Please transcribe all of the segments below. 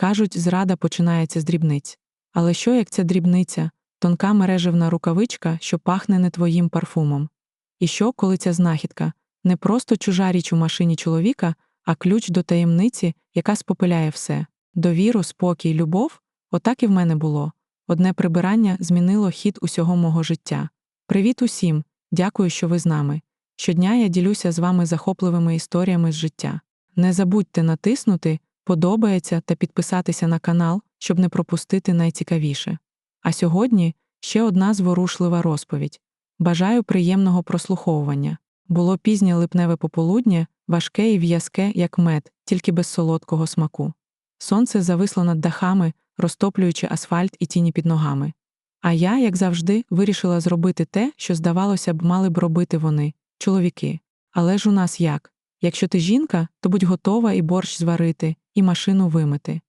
Кажуть, зрада починається з дрібниць. Але що як ця дрібниця, тонка мережевна рукавичка, що пахне не твоїм парфумом? І що, коли ця знахідка не просто чужа річ у машині чоловіка, а ключ до таємниці, яка спопиляє все довіру, спокій, любов? Отак і в мене було. Одне прибирання змінило хід усього мого життя. Привіт усім! Дякую, що ви з нами. Щодня я ділюся з вами захопливими історіями з життя. Не забудьте натиснути, подобається та підписатися на канал, щоб не пропустити найцікавіше. А сьогодні ще одна зворушлива розповідь. Бажаю приємного прослуховування. Було пізнє липневе пополуднє, важке і в'язке, як мед, тільки без солодкого смаку. Сонце зависло над дахами, розтоплюючи асфальт і тіні під ногами. А я, як завжди, вирішила зробити те, що, здавалося б, мали б робити вони, чоловіки. Але ж у нас як? Якщо ти жінка, то будь готова і борщ зварити, і машину вимити.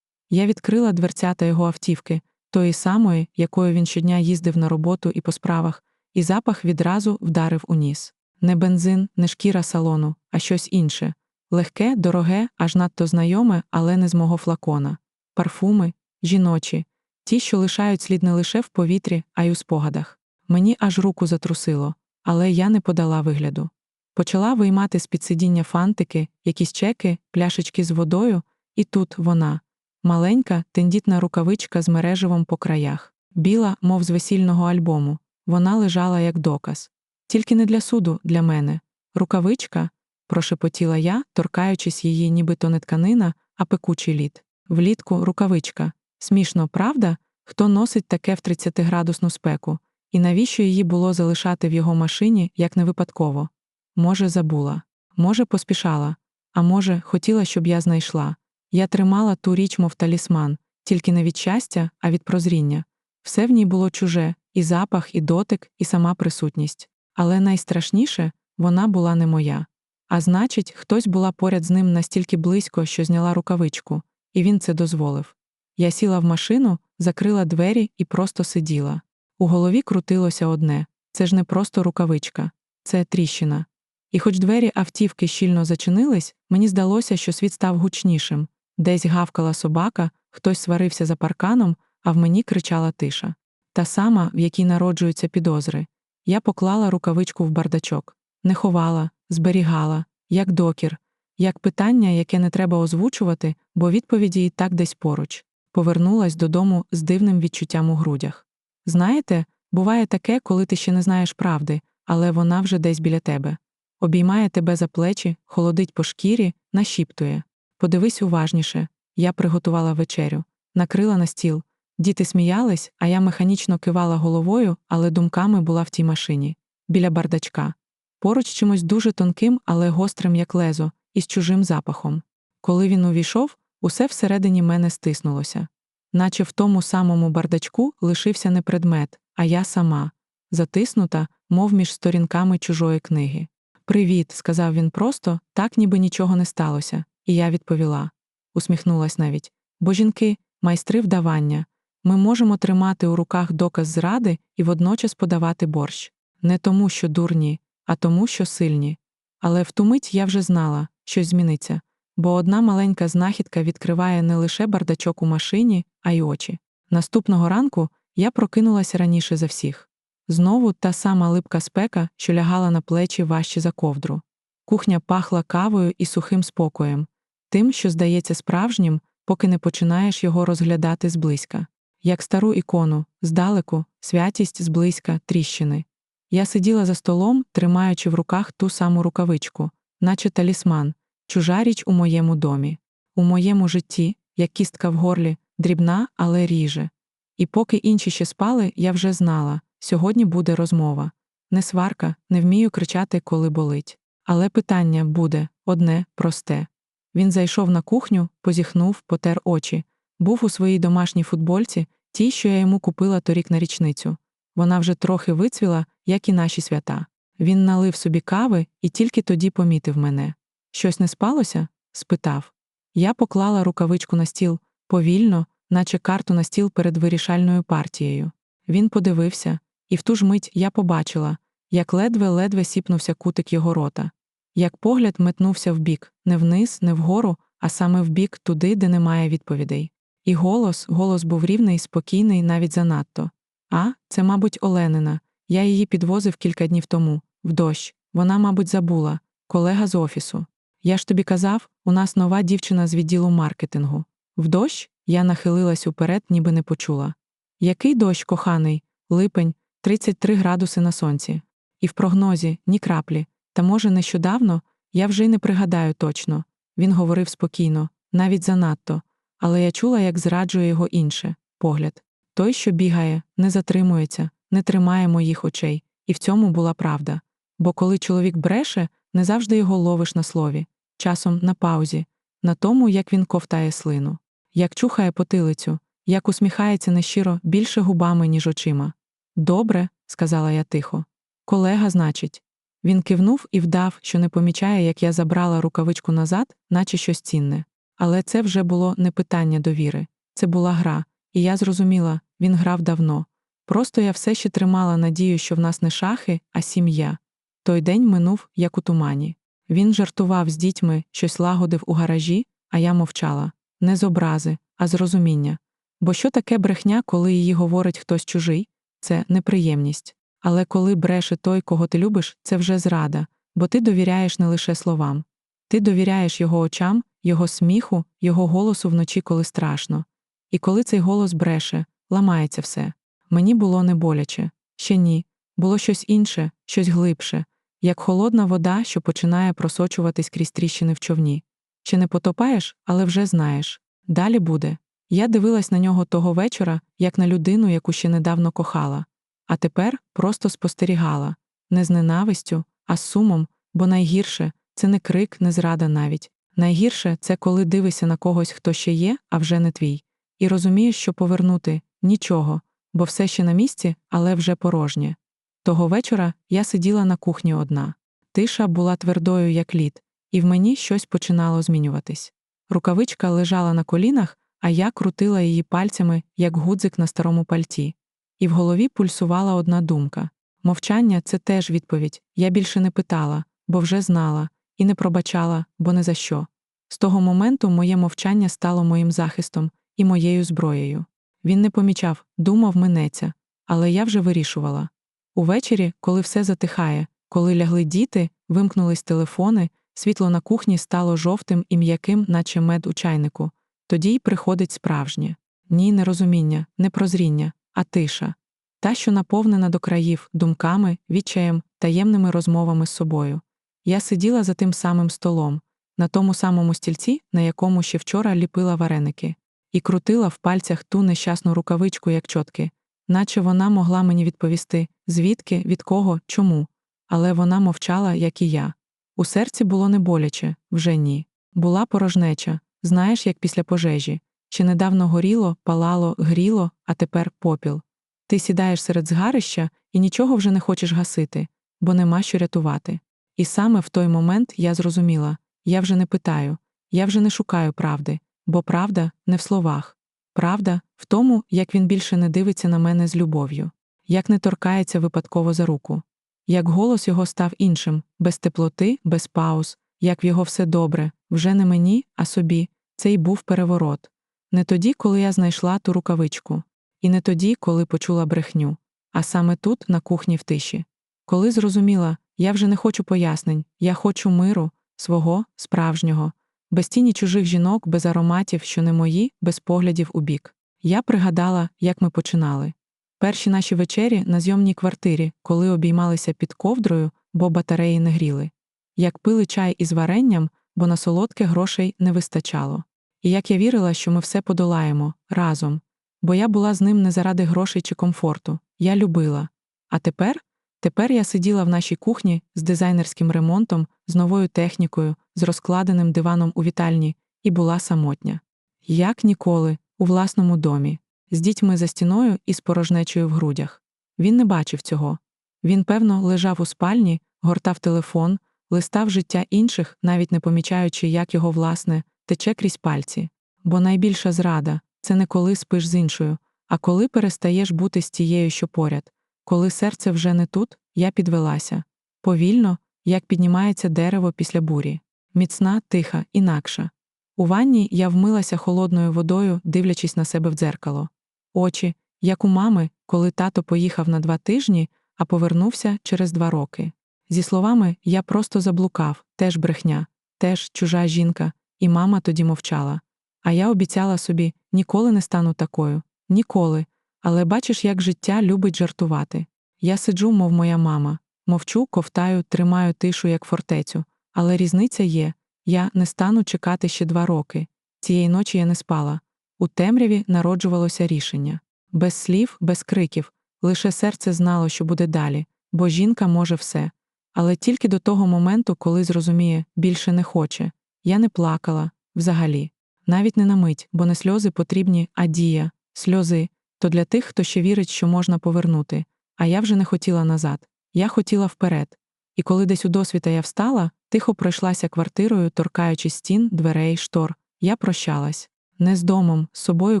Я відкрила дверцята його автівки, тої самої, якою він щодня їздив на роботу і по справах, і запах відразу вдарив у ніс. Не бензин, не шкіра салону, а щось інше. Легке, дороге, аж надто знайоме, але не з мого флакона. Парфуми, жіночі, ті, що лишають слід не лише в повітрі, а й у спогадах. Мені аж руку затрусило, але я не подала вигляду. Почала виймати з під сидіння фантики, якісь чеки, пляшечки з водою, і тут вона маленька, тендітна рукавичка з мереживом по краях, біла, мов з весільного альбому. Вона лежала як доказ. Тільки не для суду, для мене. Рукавичка, прошепотіла я, торкаючись її, ніби то не тканина, а пекучий лід. Влітку рукавичка. Смішно, правда? Хто носить таке в 30-градусну спеку? І навіщо її було залишати в його машині, як не випадково? Може, забула, може, поспішала, а може, хотіла, щоб я знайшла. Я тримала ту річ, мов талісман, тільки не від щастя, а від прозріння. Все в ній було чуже і запах, і дотик, і сама присутність. Але найстрашніше вона була не моя. А значить, хтось була поряд з ним настільки близько, що зняла рукавичку, і він це дозволив. Я сіла в машину, закрила двері і просто сиділа. У голові крутилося одне це ж не просто рукавичка, це тріщина. І хоч двері автівки щільно зачинились, мені здалося, що світ став гучнішим десь гавкала собака, хтось сварився за парканом, а в мені кричала тиша. Та сама, в якій народжуються підозри. Я поклала рукавичку в бардачок, не ховала, зберігала, як докір, як питання, яке не треба озвучувати, бо відповіді і так десь поруч. Повернулась додому з дивним відчуттям у грудях. Знаєте, буває таке, коли ти ще не знаєш правди, але вона вже десь біля тебе. Обіймає тебе за плечі, холодить по шкірі, нашіптує. Подивись уважніше. Я приготувала вечерю, накрила на стіл. Діти сміялись, а я механічно кивала головою, але думками була в тій машині, біля бардачка. Поруч чимось дуже тонким, але гострим, як лезо, і з чужим запахом. Коли він увійшов, усе всередині мене стиснулося. Наче в тому самому бардачку лишився не предмет, а я сама, затиснута, мов між сторінками чужої книги. Привіт, сказав він просто, так ніби нічого не сталося, і я відповіла. Усміхнулась навіть. Бо жінки, майстри вдавання. Ми можемо тримати у руках доказ зради і водночас подавати борщ. Не тому, що дурні, а тому, що сильні. Але в ту мить я вже знала, щось зміниться, бо одна маленька знахідка відкриває не лише бардачок у машині, а й очі. Наступного ранку я прокинулася раніше за всіх. Знову та сама липка спека, що лягала на плечі важче за ковдру. Кухня пахла кавою і сухим спокоєм, тим, що здається справжнім, поки не починаєш його розглядати зблизька. Як стару ікону, здалеку, святість зблизька, тріщини. Я сиділа за столом, тримаючи в руках ту саму рукавичку, наче талісман, чужа річ у моєму домі, у моєму житті, як кістка в горлі, дрібна, але ріже. І поки інші ще спали, я вже знала сьогодні буде розмова. Не сварка, не вмію кричати, коли болить. Але питання буде одне, просте. Він зайшов на кухню, позіхнув, потер очі, був у своїй домашній футбольці, тій, що я йому купила торік на річницю. Вона вже трохи вицвіла, як і наші свята. Він налив собі кави і тільки тоді помітив мене. Щось не спалося? спитав. Я поклала рукавичку на стіл повільно, наче карту на стіл перед вирішальною партією. Він подивився, і в ту ж мить я побачила, як ледве-ледве сіпнувся кутик його рота, як погляд метнувся вбік, не вниз, не вгору, а саме вбік туди, де немає відповідей. І голос, голос був рівний, спокійний, навіть занадто. А, це, мабуть, Оленина. Я її підвозив кілька днів тому, в дощ. Вона, мабуть, забула, колега з офісу. Я ж тобі казав, у нас нова дівчина з відділу маркетингу. В дощ я нахилилась уперед, ніби не почула. Який дощ, коханий, липень, 33 градуси на сонці. І в прогнозі ні краплі. Та, може, нещодавно, я вже й не пригадаю точно. Він говорив спокійно, навіть занадто, але я чула, як зраджує його інше погляд. Той, що бігає, не затримується, не тримає моїх очей, і в цьому була правда. Бо коли чоловік бреше, не завжди його ловиш на слові, часом на паузі, на тому, як він ковтає слину, як чухає потилицю, як усміхається нещиро більше губами, ніж очима. Добре, сказала я тихо. Колега, значить. Він кивнув і вдав, що не помічає, як я забрала рукавичку назад, наче щось цінне. Але це вже було не питання довіри, це була гра, і я зрозуміла, він грав давно. Просто я все ще тримала надію, що в нас не шахи, а сім'я. Той день минув, як у тумані. Він жартував з дітьми, щось лагодив у гаражі, а я мовчала не з образи, а з розуміння. Бо що таке брехня, коли її говорить хтось чужий, це неприємність. Але коли бреше той, кого ти любиш, це вже зрада, бо ти довіряєш не лише словам. Ти довіряєш його очам, його сміху, його голосу вночі, коли страшно. І коли цей голос бреше, ламається все. Мені було не боляче, ще ні, було щось інше, щось глибше, як холодна вода, що починає просочуватись крізь тріщини в човні. Чи не потопаєш, але вже знаєш. Далі буде. Я дивилась на нього того вечора, як на людину, яку ще недавно кохала, а тепер просто спостерігала не з ненавистю, а з сумом, бо найгірше це не крик, не зрада навіть. Найгірше це коли дивишся на когось, хто ще є, а вже не твій, і розумієш, що повернути нічого, бо все ще на місці, але вже порожнє. Того вечора я сиділа на кухні одна. Тиша була твердою, як лід, і в мені щось починало змінюватись. Рукавичка лежала на колінах, а я крутила її пальцями, як гудзик на старому пальті. І в голові пульсувала одна думка мовчання це теж відповідь. Я більше не питала, бо вже знала, і не пробачала, бо не за що. З того моменту моє мовчання стало моїм захистом і моєю зброєю. Він не помічав, думав, минеться, але я вже вирішувала. Увечері, коли все затихає, коли лягли діти, вимкнулись телефони, світло на кухні стало жовтим і м'яким, наче мед у чайнику. Тоді й приходить справжнє ні, не розуміння, не прозріння, а тиша, та, що наповнена до країв, думками, відчаєм, таємними розмовами з собою. Я сиділа за тим самим столом, на тому самому стільці, на якому ще вчора ліпила вареники, і крутила в пальцях ту нещасну рукавичку, як чотки, наче вона могла мені відповісти, звідки, від кого, чому. Але вона мовчала, як і я. У серці було не боляче, вже ні. Була порожнеча, знаєш, як після пожежі. Чи недавно горіло, палало, гріло, а тепер попіл. Ти сідаєш серед згарища і нічого вже не хочеш гасити, бо нема що рятувати. І саме в той момент я зрозуміла я вже не питаю, я вже не шукаю правди, бо правда не в словах. Правда в тому, як він більше не дивиться на мене з любов'ю, як не торкається випадково за руку, як голос його став іншим, без теплоти, без пауз, як в його все добре, вже не мені, а собі. Це й був переворот. Не тоді, коли я знайшла ту рукавичку, і не тоді, коли почула брехню, а саме тут, на кухні в тиші. Коли зрозуміла, я вже не хочу пояснень, я хочу миру, свого, справжнього, без тіні чужих жінок, без ароматів, що не мої, без поглядів у бік. Я пригадала, як ми починали. Перші наші вечері на зйомній квартирі, коли обіймалися під ковдрою, бо батареї не гріли, як пили чай із варенням, бо на солодке грошей не вистачало. І як я вірила, що ми все подолаємо разом, бо я була з ним не заради грошей чи комфорту, я любила. А тепер Тепер я сиділа в нашій кухні з дизайнерським ремонтом, з новою технікою, з розкладеним диваном у вітальні, і була самотня. Як ніколи, у власному домі, з дітьми за стіною і з порожнечою в грудях. Він не бачив цього. Він, певно, лежав у спальні, гортав телефон, листав життя інших, навіть не помічаючи, як його власне, тече крізь пальці. Бо найбільша зрада це не коли спиш з іншою, а коли перестаєш бути з тією, що поряд. Коли серце вже не тут, я підвелася. Повільно, як піднімається дерево після бурі, міцна, тиха, інакша. У ванні я вмилася холодною водою, дивлячись на себе в дзеркало. Очі, як у мами, коли тато поїхав на два тижні, а повернувся через два роки. Зі словами я просто заблукав, теж брехня, теж чужа жінка, і мама тоді мовчала. А я обіцяла собі ніколи не стану такою, ніколи. Але бачиш, як життя любить жартувати. Я сиджу, мов моя мама, мовчу, ковтаю, тримаю тишу, як фортецю. Але різниця є я не стану чекати ще два роки. Цієї ночі я не спала. У темряві народжувалося рішення без слів, без криків, лише серце знало, що буде далі, бо жінка може все. Але тільки до того моменту, коли зрозуміє, більше не хоче. Я не плакала взагалі, навіть не на мить, бо не сльози потрібні, а дія, сльози то для тих, хто ще вірить, що можна повернути. А я вже не хотіла назад. Я хотіла вперед. І коли десь у досвіта я встала, тихо пройшлася квартирою, торкаючи стін, дверей, штор, я прощалась не з домом, з собою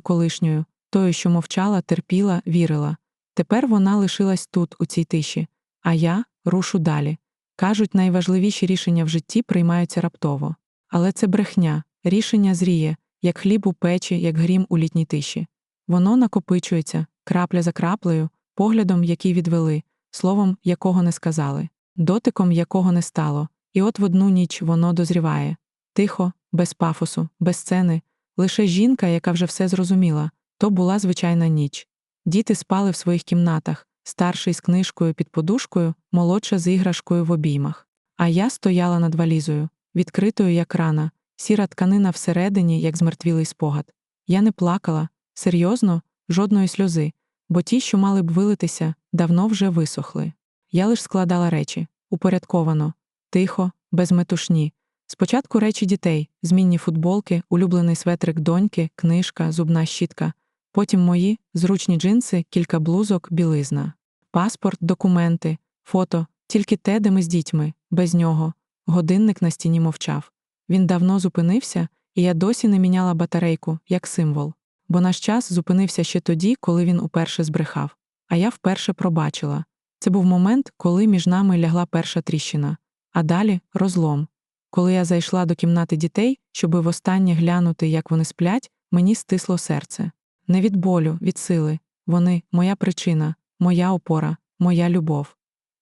колишньою, тою, що мовчала, терпіла, вірила. Тепер вона лишилась тут, у цій тиші, а я рушу далі. Кажуть, найважливіші рішення в житті приймаються раптово. Але це брехня, рішення зріє, як хліб у печі, як грім у літній тиші. Воно накопичується, крапля за краплею, поглядом, який відвели, словом, якого не сказали, дотиком якого не стало, і от в одну ніч воно дозріває. Тихо, без пафосу, без сцени, лише жінка, яка вже все зрозуміла, то була звичайна ніч. Діти спали в своїх кімнатах, старший з книжкою під подушкою, молодша з іграшкою в обіймах. А я стояла над валізою, відкритою, як рана, сіра тканина всередині, як змертвілий спогад. Я не плакала, серйозно, жодної сльози, бо ті, що мали б вилитися, давно вже висохли. Я лиш складала речі упорядковано, тихо, без метушні. Спочатку речі дітей, змінні футболки, улюблений светрик доньки, книжка, зубна щітка, потім мої, зручні джинси, кілька блузок, білизна, паспорт, документи, фото, тільки те, де ми з дітьми, без нього. Годинник на стіні мовчав. Він давно зупинився, і я досі не міняла батарейку, як символ. Бо наш час зупинився ще тоді, коли він уперше збрехав. А я вперше пробачила. Це був момент, коли між нами лягла перша тріщина, а далі розлом. Коли я зайшла до кімнати дітей, щоби востаннє глянути, як вони сплять, мені стисло серце. Не від болю, від сили. Вони моя причина, моя опора, моя любов.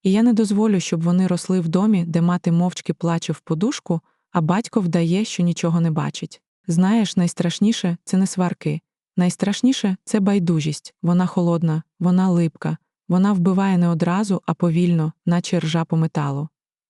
І я не дозволю, щоб вони росли в домі, де мати мовчки плаче в подушку, а батько вдає, що нічого не бачить. Знаєш, найстрашніше це не сварки. Найстрашніше це байдужість. Вона холодна, вона липка, вона вбиває не одразу, а повільно, наче ржа по металу.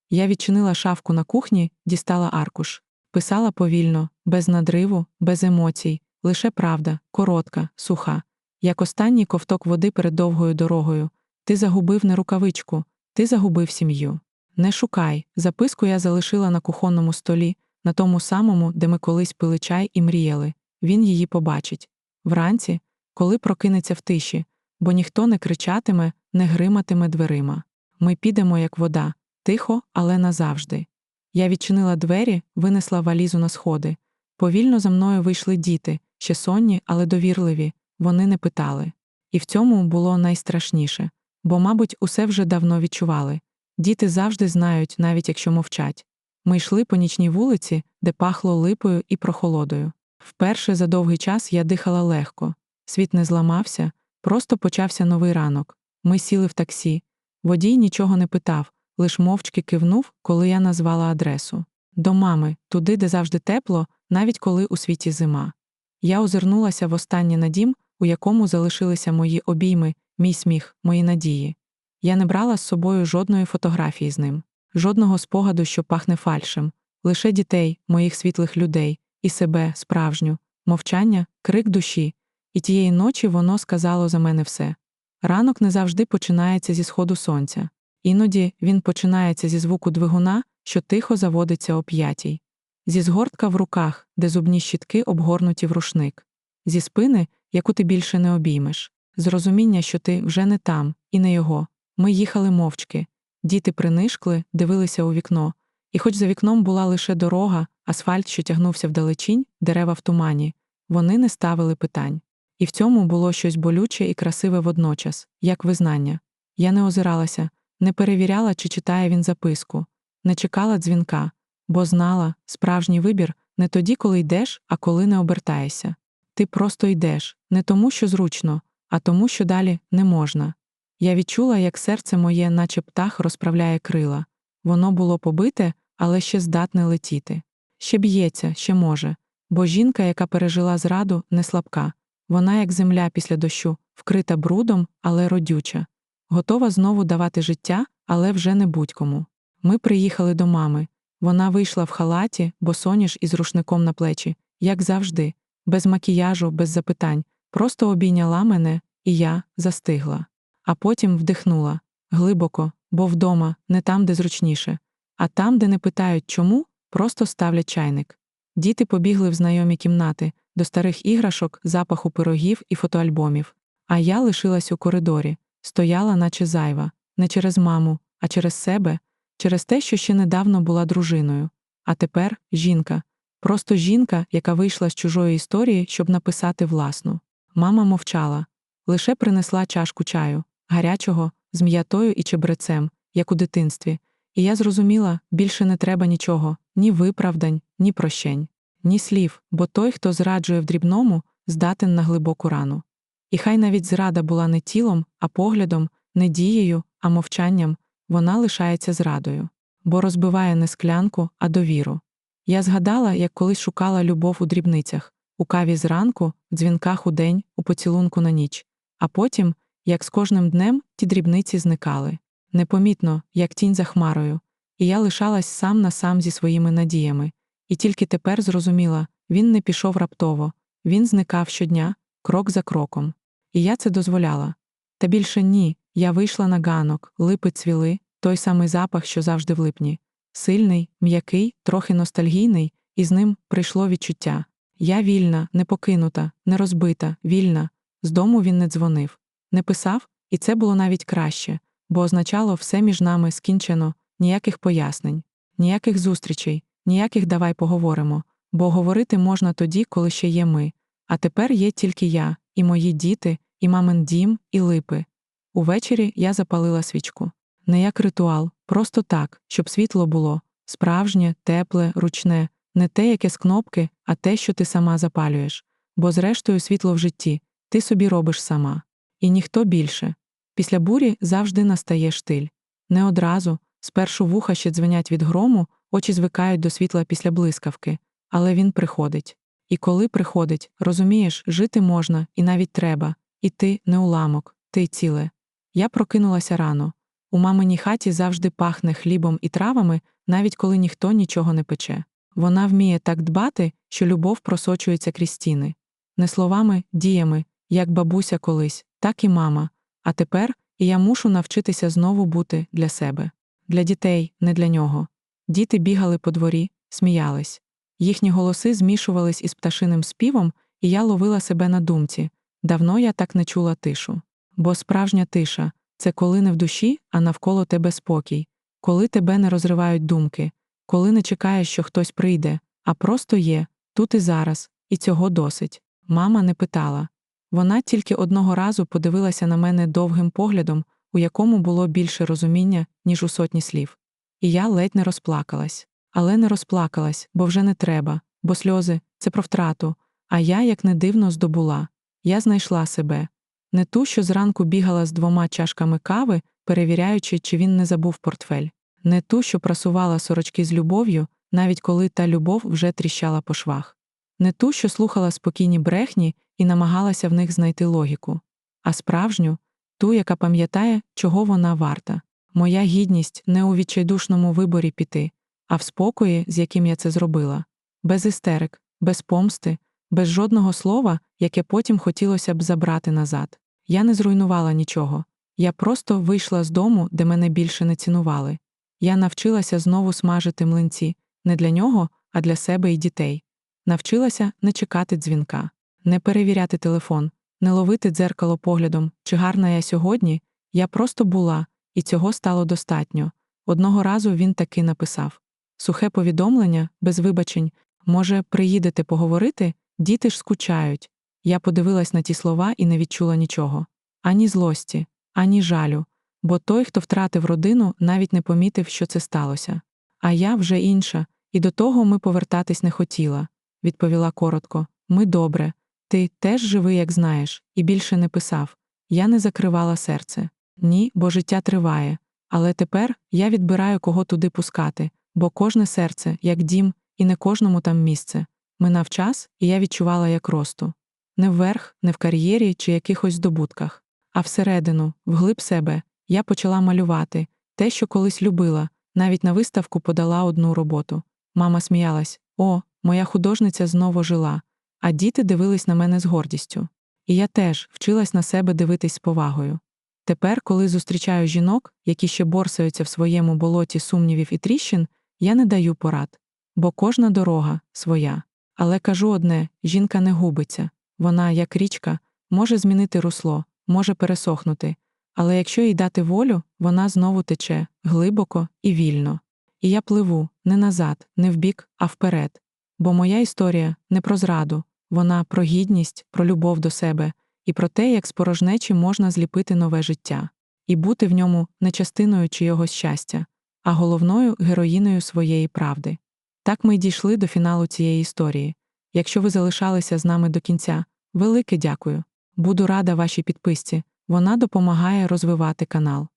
Я відчинила шафку на кухні, дістала аркуш, писала повільно, без надриву, без емоцій, лише правда, коротка, суха, як останній ковток води перед довгою дорогою. Ти загубив не рукавичку, ти загубив сім'ю. Не шукай, записку я залишила на кухонному столі, на тому самому, де ми колись пили чай і мріяли. Він її побачить. Вранці, коли прокинеться в тиші, бо ніхто не кричатиме, не гриматиме дверима. Ми підемо, як вода, тихо, але назавжди. Я відчинила двері, винесла валізу на сходи. Повільно за мною вийшли діти, ще сонні, але довірливі, вони не питали. І в цьому було найстрашніше, бо, мабуть, усе вже давно відчували. Діти завжди знають, навіть якщо мовчать. Ми йшли по нічній вулиці, де пахло липою і прохолодою. Вперше за довгий час я дихала легко, світ не зламався, просто почався новий ранок. Ми сіли в таксі. Водій нічого не питав, лиш мовчки кивнув, коли я назвала адресу. До мами, туди, де завжди тепло, навіть коли у світі зима. Я озирнулася востаннє на дім, у якому залишилися мої обійми, мій сміх, мої надії. Я не брала з собою жодної фотографії з ним, жодного спогаду, що пахне фальшем, лише дітей, моїх світлих людей, і себе, справжню, мовчання, крик душі, і тієї ночі воно сказало за мене все. Ранок не завжди починається зі сходу сонця, іноді він починається зі звуку двигуна, що тихо заводиться о п'ятій, зі згортка в руках, де зубні щітки обгорнуті в рушник, зі спини, яку ти більше не обіймеш, з розуміння, що ти вже не там, і не його. Ми їхали мовчки, діти принишкли, дивилися у вікно, і хоч за вікном була лише дорога, асфальт, що тягнувся вдалечінь, дерева в тумані, вони не ставили питань. І в цьому було щось болюче і красиве водночас, як визнання. Я не озиралася, не перевіряла, чи читає він записку, не чекала дзвінка, бо знала, справжній вибір не тоді, коли йдеш, а коли не обертаєшся. Ти просто йдеш, не тому, що зручно, а тому, що далі не можна. Я відчула, як серце моє, наче птах, розправляє крила. Воно було побите, але ще здатне летіти. Ще б'ється, ще може. Бо жінка, яка пережила зраду, не слабка. Вона, як земля після дощу, вкрита брудом, але родюча. Готова знову давати життя, але вже не будь-кому. Ми приїхали до мами. Вона вийшла в халаті, босоніж із рушником на плечі, як завжди, без макіяжу, без запитань, просто обійняла мене, і я застигла. А потім вдихнула глибоко, бо вдома, не там, де зручніше, а там, де не питають чому, просто ставлять чайник. Діти побігли в знайомі кімнати, до старих іграшок, запаху пирогів і фотоальбомів. А я лишилась у коридорі, стояла, наче зайва, не через маму, а через себе, через те, що ще недавно була дружиною. А тепер жінка, просто жінка, яка вийшла з чужої історії, щоб написати власну. Мама мовчала, лише принесла чашку чаю, гарячого, з м'ятою і чебрецем, як у дитинстві, і я зрозуміла, більше не треба нічого, ні виправдань, ні прощень, ні слів, бо той, хто зраджує в дрібному, здатен на глибоку рану. І хай навіть зрада була не тілом, а поглядом, не дією, а мовчанням, вона лишається зрадою, бо розбиває не склянку, а довіру. Я згадала, як колись шукала любов у дрібницях, у каві зранку, в дзвінках у день, у поцілунку на ніч, а потім, як з кожним днем ті дрібниці зникали, непомітно, як тінь за хмарою, і я лишалась сам на сам зі своїми надіями, і тільки тепер зрозуміла він не пішов раптово, він зникав щодня, крок за кроком. І я це дозволяла. Та більше ні, я вийшла на ганок, липи цвіли, той самий запах, що завжди в липні. Сильний, м'який, трохи ностальгійний, і з ним прийшло відчуття. Я вільна, не покинута, не розбита, вільна. З дому він не дзвонив, не писав, і це було навіть краще, бо означало все між нами скінчено, ніяких пояснень, ніяких зустрічей, ніяких давай поговоримо, бо говорити можна тоді, коли ще є ми. А тепер є тільки я, і мої діти, і мамин дім, і липи. Увечері я запалила свічку. Не як ритуал, просто так, щоб світло було справжнє, тепле, ручне, не те, яке з кнопки, а те, що ти сама запалюєш. Бо, зрештою, світло в житті ти собі робиш сама. І ніхто більше. Після бурі завжди настає штиль. Не одразу, спершу вуха ще дзвенять від грому, очі звикають до світла після блискавки, але він приходить. І коли приходить, розумієш, жити можна і навіть треба, і ти не уламок, ти ціле. Я прокинулася рано. У маминій хаті завжди пахне хлібом і травами, навіть коли ніхто нічого не пече. Вона вміє так дбати, що любов просочується крізь стіни. Не словами, діями, як бабуся колись, так і мама. А тепер і я мушу навчитися знову бути для себе, для дітей, не для нього. Діти бігали по дворі, сміялись. Їхні голоси змішувались із пташиним співом, і я ловила себе на думці давно я так не чула тишу. Бо справжня тиша це коли не в душі, а навколо тебе спокій, коли тебе не розривають думки, коли не чекаєш, що хтось прийде, а просто є, тут і зараз, і цього досить. Мама не питала. Вона тільки одного разу подивилася на мене довгим поглядом, у якому було більше розуміння, ніж у сотні слів. І я ледь не розплакалась. Але не розплакалась, бо вже не треба, бо сльози це про втрату. А я, як не дивно, здобула. Я знайшла себе. Не ту, що зранку бігала з двома чашками кави, перевіряючи, чи він не забув портфель, не ту, що прасувала сорочки з любов'ю, навіть коли та любов вже тріщала по швах, не ту, що слухала спокійні брехні і намагалася в них знайти логіку, а справжню, ту, яка пам'ятає, чого вона варта. Моя гідність не у відчайдушному виборі піти, а в спокої, з яким я це зробила, без істерик, без помсти, без жодного слова, яке потім хотілося б забрати назад. Я не зруйнувала нічого. Я просто вийшла з дому, де мене більше не цінували. Я навчилася знову смажити млинці не для нього, а для себе і дітей. Навчилася не чекати дзвінка, не перевіряти телефон, не ловити дзеркало поглядом, чи гарна я сьогодні. Я просто була, і цього стало достатньо. Одного разу він таки написав сухе повідомлення, без вибачень, може, приїдете поговорити, діти ж скучають. Я подивилась на ті слова і не відчула нічого ані злості, ані жалю, бо той, хто втратив родину, навіть не помітив, що це сталося. А я вже інша, І до того ми повертатись не хотіла, відповіла коротко. Ми добре. Ти теж живий, як знаєш, і більше не писав. Я не закривала серце. Ні, бо життя триває. Але тепер я відбираю кого туди пускати, бо кожне серце, як дім, і не кожному там місце. Минав час, і я відчувала, як росту. Не вверх, не в кар'єрі чи якихось здобутках, а всередину, вглиб себе, я почала малювати те, що колись любила, навіть на виставку подала одну роботу. Мама сміялась: О, моя художниця знову жила, а діти дивились на мене з гордістю. І я теж вчилась на себе дивитись з повагою. Тепер, коли зустрічаю жінок, які ще борсаються в своєму болоті сумнівів і тріщин, я не даю порад, бо кожна дорога своя. Але кажу одне: жінка не губиться. Вона, як річка, може змінити русло, може пересохнути, але якщо їй дати волю, вона знову тече глибоко і вільно. І я пливу не назад, не вбік, а вперед. Бо моя історія не про зраду, вона про гідність, про любов до себе і про те, як з порожнечі можна зліпити нове життя, і бути в ньому не частиною чийогось щастя, а головною героїною своєї правди. Так ми й дійшли до фіналу цієї історії. Якщо ви залишалися з нами до кінця, велике дякую. Буду рада вашій підписці, вона допомагає розвивати канал.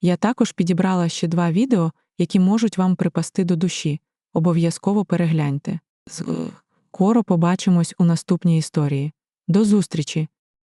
Я також підібрала ще два відео, які можуть вам припасти до душі. Обов'язково перегляньте. Скоро побачимось у наступній історії. До зустрічі!